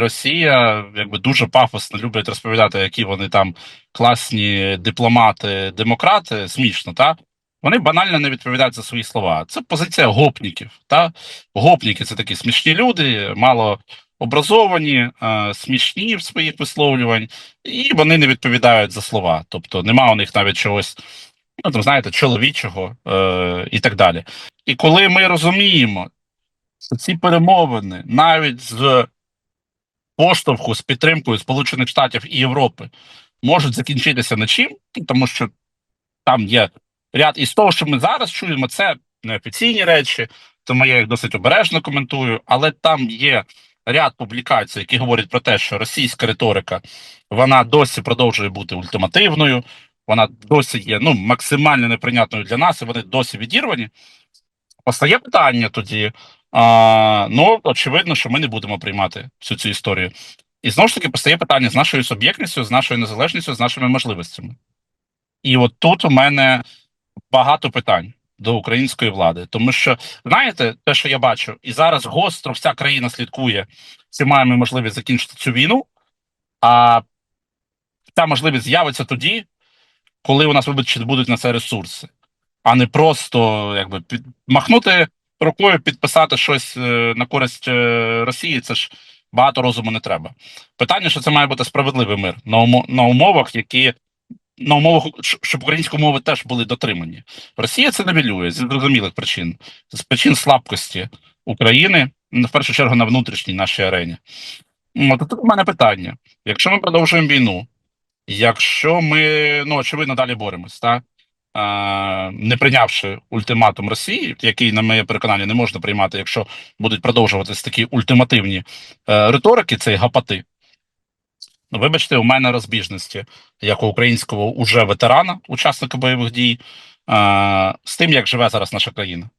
Росія якби дуже пафосно люблять розповідати, які вони там класні дипломати, демократи, смішно, та вони банально не відповідають за свої слова. Це позиція гопніків. Та гопніки це такі смішні люди, мало образовані, е, смішні в своїх висловлювань, і вони не відповідають за слова. Тобто нема у них навіть чогось, ну там знаєте, чоловічого е, і так далі. І коли ми розуміємо, що ці перемовини навіть з поштовху з підтримкою Сполучених Штатів і Європи можуть закінчитися на чим, тому що там є ряд із того, що ми зараз чуємо, це неофіційні речі, тому я їх досить обережно коментую, але там є ряд публікацій, які говорять про те, що російська риторика вона досі продовжує бути ультимативною, вона досі є ну, максимально неприйнятною для нас, і вони досі відірвані. Постає питання тоді. А, ну, очевидно, що ми не будемо приймати всю цю історію. І знову ж таки постає питання з нашою суб'єктністю, з нашою незалежністю, з нашими можливостями. І от тут у мене багато питань до української влади, тому що знаєте, те, що я бачу, і зараз гостро вся країна слідкує, чи маємо можливість закінчити цю війну. А ця можливість з'явиться тоді, коли у нас вибачте, будуть на це ресурси, а не просто якби під махнути рукою, підписати щось е, на користь е, Росії. Це ж багато розуму не треба. Питання, що це має бути справедливий мир на умо- на умовах, які на умовах, щоб українські мови теж були дотримані. Росія це невілює з зрозумілих причин, з причин слабкості України, ну, в першу чергу на внутрішній нашій арені. От тут у мене питання: якщо ми продовжуємо війну, якщо ми ну очевидно далі боремось, так? Е, не прийнявши ультиматум Росії, який, на моє переконання, не можна приймати, якщо будуть продовжуватись такі ультимативні е, риторики, цей гапати. Ну, вибачте, у мене розбіжності як у українського уже ветерана, учасника бойових дій, е, з тим, як живе зараз наша країна.